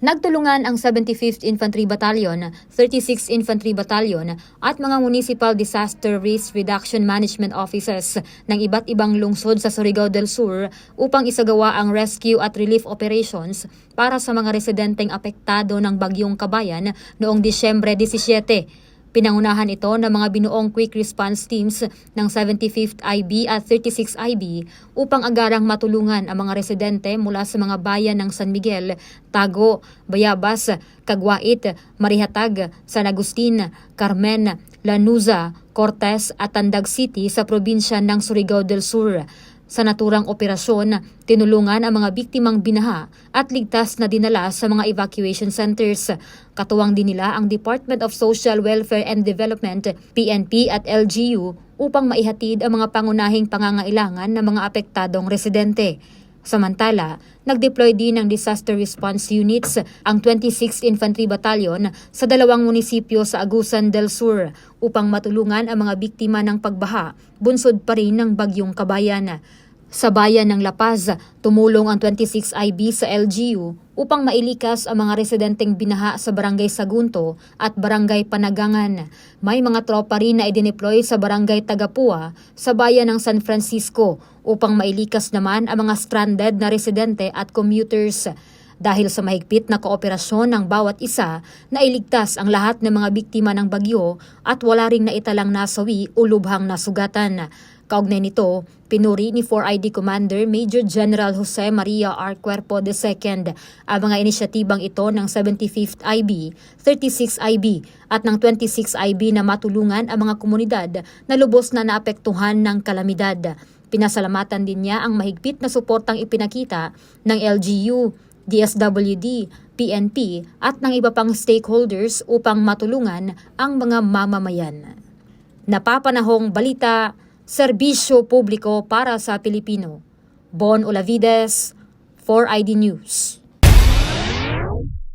Nagtulungan ang 75th Infantry Battalion, 36th Infantry Battalion at mga Municipal Disaster Risk Reduction Management Offices ng iba't ibang lungsod sa Surigao del Sur upang isagawa ang rescue at relief operations para sa mga residenteng apektado ng bagyong kabayan noong Disyembre 17. Pinangunahan ito ng mga binuong quick response teams ng 75th IB at 36 IB upang agarang matulungan ang mga residente mula sa mga bayan ng San Miguel, Tago, Bayabas, Kagwait, Marihatag, San Agustin, Carmen, Lanuza, Cortes at Tandag City sa probinsya ng Surigao del Sur. Sa naturang operasyon, tinulungan ang mga biktimang binaha at ligtas na dinala sa mga evacuation centers. Katuwang din nila ang Department of Social Welfare and Development, PNP at LGU upang maihatid ang mga pangunahing pangangailangan ng mga apektadong residente. Samantala, nag-deploy din ng disaster response units ang 26th Infantry Battalion sa dalawang munisipyo sa Agusan del Sur upang matulungan ang mga biktima ng pagbaha, bunsod pa rin ng bagyong kabayan. Sa bayan ng La Paz, tumulong ang 26 IB sa LGU upang mailikas ang mga residenteng binaha sa Barangay Sagunto at Barangay Panagangan. May mga tropa rin na idineploy sa Barangay Tagapua sa bayan ng San Francisco upang mailikas naman ang mga stranded na residente at commuters. Dahil sa mahigpit na kooperasyon ng bawat isa, nailigtas ang lahat ng mga biktima ng bagyo at wala ring naitalang nasawi o lubhang nasugatan. Kaugnay nito, pinuri ni 4ID Commander Major General Jose Maria R. Cuerpo II ang mga inisyatibang ito ng 75th IB, 36 IB at ng 26 IB na matulungan ang mga komunidad na lubos na naapektuhan ng kalamidad. Pinasalamatan din niya ang mahigpit na suportang ipinakita ng LGU, DSWD, PNP at ng iba pang stakeholders upang matulungan ang mga mamamayan. Napapanahong balita, serbisyo publiko para sa Pilipino. Bon Olavides, 4ID News.